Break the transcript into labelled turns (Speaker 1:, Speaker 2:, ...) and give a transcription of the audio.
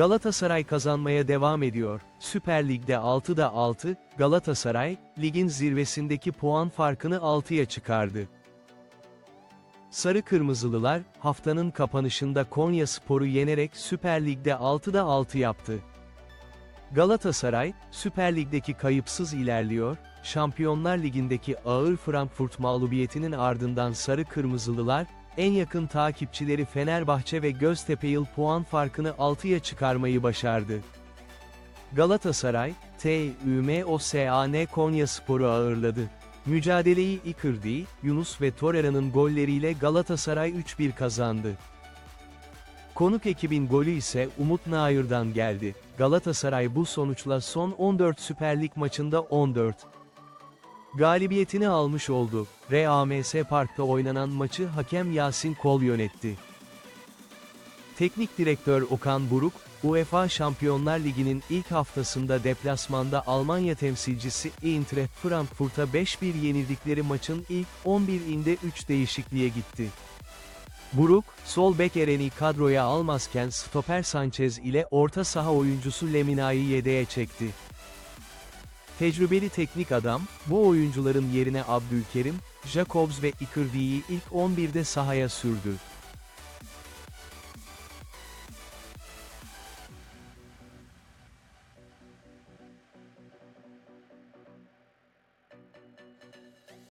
Speaker 1: Galatasaray kazanmaya devam ediyor. Süper Lig'de 6'da 6, Galatasaray, ligin zirvesindeki puan farkını 6'ya çıkardı. Sarı Kırmızılılar, haftanın kapanışında Konya Spor'u yenerek Süper Lig'de 6'da 6 yaptı. Galatasaray, Süper Lig'deki kayıpsız ilerliyor, Şampiyonlar Ligi'ndeki ağır Frankfurt mağlubiyetinin ardından Sarı Kırmızılılar, en yakın takipçileri Fenerbahçe ve Göztepe puan farkını 6'ya çıkarmayı başardı. Galatasaray, TÜMOSAN Konya Sporu ağırladı. Mücadeleyi Icardi, Yunus ve Torreira'nın golleriyle Galatasaray 3-1 kazandı. Konuk ekibin golü ise Umut Nair'dan geldi. Galatasaray bu sonuçla son 14 Süper Lig maçında 14 galibiyetini almış oldu. RAMS Park'ta oynanan maçı hakem Yasin Kol yönetti. Teknik direktör Okan Buruk, UEFA Şampiyonlar Ligi'nin ilk haftasında deplasmanda Almanya temsilcisi Eintracht Frankfurt'a 5-1 yenildikleri maçın ilk 11'inde 3 değişikliğe gitti. Buruk, sol bek Eren'i kadroya almazken stoper Sanchez ile orta saha oyuncusu Lemina'yı yedeğe çekti. Tecrübeli teknik adam, bu oyuncuların yerine Abdülkerim, Jacobs ve Icardi'yi ilk 11'de sahaya sürdü.